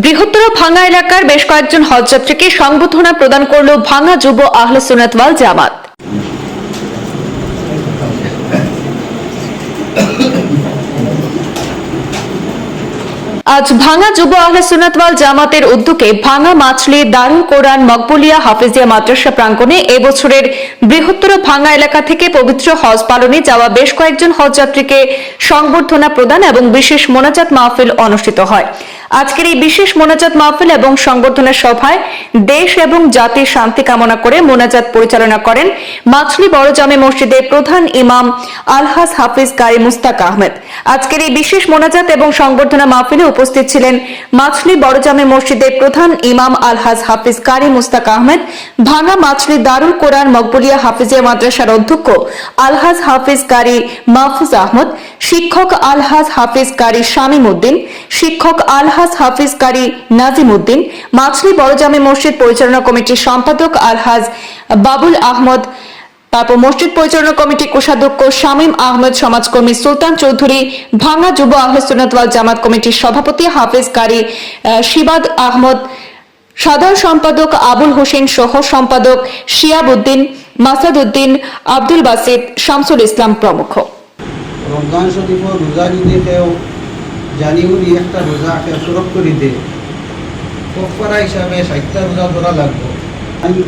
বৃহত্তর ভাঙ্গা এলাকার বেশ কয়েকজন হজযাত্রীকে সংবর্ধনা প্রদান করল ভাঙ্গা যুব আহলে সুন্নাত ওয়াল জামাত। আজ ভাঙা যুব আহলে সুন্নাত ওয়াল জামাতের উদ্যোগে ভাঙা মাছলি, দারুল কোরআন, মকবুলিয়া, হাফিজিয়া মাদ্রাসা প্রাঙ্গণে এবছরের বৃহত্তর ভাঙা এলাকা থেকে পবিত্র হজ পালনে যাওয়া বেশ কয়েকজন হজযাত্রীকে সংবর্ধনা প্রদান এবং বিশেষ মোনাজাত মাহফিল অনুষ্ঠিত হয়। আজকের এই বিশেষ মোনাজাত মাহফিল এবং সংবর্ধনা সভায় দেশ এবং জাতির শান্তি কামনা করে মোনাজাত পরিচালনা করেন মাছলি বড় জামে মসজিদের প্রধান ইমাম আলহাজ হাফিজ কারি মুস্তাক আহমেদ। আজকের এই বিশেষ মোনাজাত এবং সংবর্ধনা মাহফিলে উপস্থিত ছিলেন মাছলি বড় জামে মসজিদের প্রধান ইমাম আলহাজ হাফিজ কারি মুস্তাক আহমেদ, ভাঙা মাছলি দারুল কোরআন মকবুলিয়া হাফিজিয়া মাদ্রাসার অধ্যক্ষ আলহাজ হাফিজ কারি মাহফুজ আহমদ শিক্ষক আলহাজ হাফিজ কারি শামীম উদ্দিন শিক্ষক আলহাজ হাফিজ কারি নাজিম উদ্দিন মাছলি বড় জামে মসজিদ পরিচালনা কমিটির সম্পাদক আলহাজ বাবুল আহমদ, তারপর মসজিদ পরিচালনা কমিটি কোষাধ্যক্ষ শামীম আহমেদ, সমাজকর্মী সুলতান চৌধুরী ভাঙ্গা যুব আহমেদ জামাত কমিটির সভাপতি হাফিজ কারি শিবাদ আহমদ, সাধারণ সম্পাদক আবুল হোসেন সহ সম্পাদক শিয়াব উদ্দিন মাসাদ উদ্দিন আব্দুল বাসিদ, শামসুল ইসলাম প্রমুখ। রমজান শরীফর রোজা যদি কেউ জানুয়ারি একটা রোজা কেউ সুরভ করে দে। হিসাবে ষাটটা রোজা ধরা লাগবে। আমি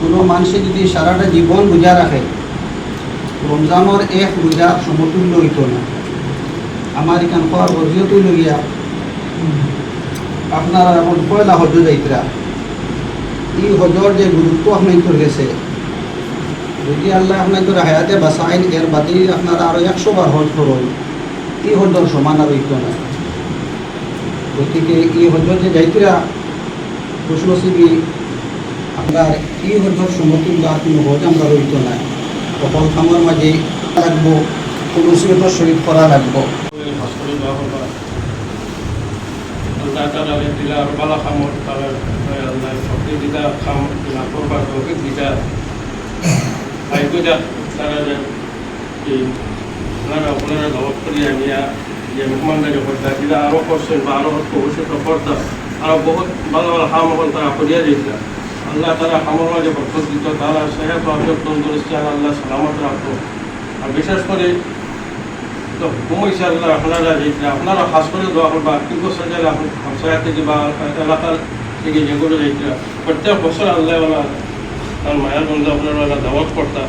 কোনো মানুষে যদি সারাটা জীবন রোজা রাখে, রমজানের এক রোজা সমতুল্য হইত না। আমার এখান খাওয়ার বর্জিয়ত লইয়া আপনারা এখন পয়লা হজ যাইতরা। এই হজর যে গুরুত্ব আপনার গেছে যদি আল্লাহ আপনাদের হায়াতে বাসাইন এর বাদি আপনারা আরও একশো বার হজ করুন এই হজর সমান আর হইত না। গতিকে এই হজর যে যাইতিরা খুশনসিবি, আপনার এই হজর সমতুল্য, আর কোনো হজ আমরা রইত না। সকল খামার মাঝে রাখব করা যাওয়া করবা আল্লাহ তালা দিলা আর আল্লাহ যা তারা যে আপনারা আপনারা দাওয়াত করি আনিয়া যে মেহমানরা যখন দিলা আরও করছেন বা আরও ভবিষ্যৎ করতা আরও বহুত ভালো ভালো হাম হল তারা করিয়া দিয়েছিল আল্লাহ তারা হামর মাঝে বরকত দিত, তারা সেহেত আফিয়ত তন্দুরস্তি আর আল্লাহ সালামত রাখতো আর বিশেষ করে তো কমাইছে আল্লাহ, আপনারা যেটা, আপনারা খাস করে দোয়া করবা কিন্তু সাজালে হামসায়া থেকে বা এলাকার থেকে যেগুলো যেটা, প্রত্যেক বছর আল্লাহ ನಾನು माहेर म्हणलं आपल्याला दवाच पडतात